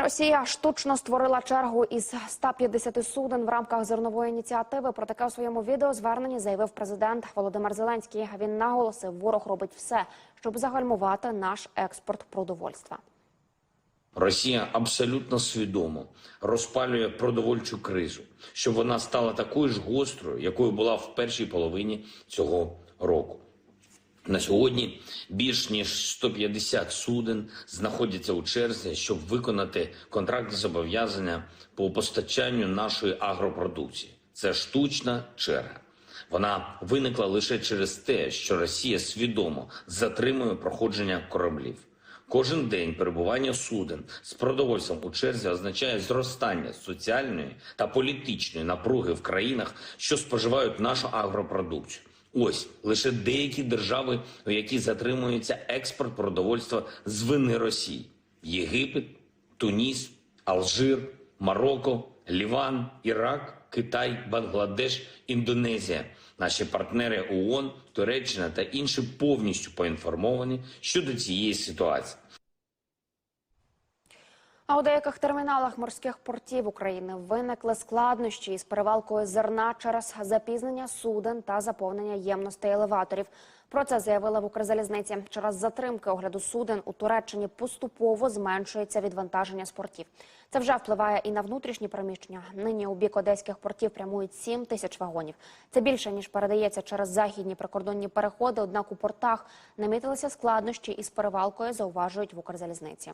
Росія штучно створила чергу із 150 суден в рамках зернової ініціативи. Про таке у своєму відеозверненні заявив президент Володимир Зеленський. Він наголосив, ворог робить все, щоб загальмувати наш експорт продовольства. Росія абсолютно свідомо розпалює продовольчу кризу, щоб вона стала такою ж гострою, якою була в першій половині цього року. На сьогодні більш ніж 150 суден знаходяться у черзі, щоб виконати контрактні зобов'язання по постачанню нашої агропродукції. Це штучна черга. Вона виникла лише через те, що Росія свідомо затримує проходження кораблів. Кожен день перебування суден з продовольством у черзі означає зростання соціальної та політичної напруги в країнах, що споживають нашу агропродукцію. Ось лише деякі держави, у які затримується експорт продовольства з вини Росії: Єгипет, Туніс, Алжир, Марокко, Ліван, Ірак, Китай, Бангладеш, Індонезія. Наші партнери ООН, Туреччина та інші повністю поінформовані щодо цієї ситуації. А у деяких терміналах морських портів України виникли складнощі із перевалкою зерна через запізнення суден та заповнення ємностей елеваторів. Про це заявили в Укрзалізниці. Через затримки огляду суден у Туреччині поступово зменшується відвантаження з портів. Це вже впливає і на внутрішні приміщення. Нині у бік одеських портів прямують 7 тисяч вагонів. Це більше ніж передається через західні прикордонні переходи. Однак у портах намітилися складнощі із перевалкою, зауважують в Укрзалізниці.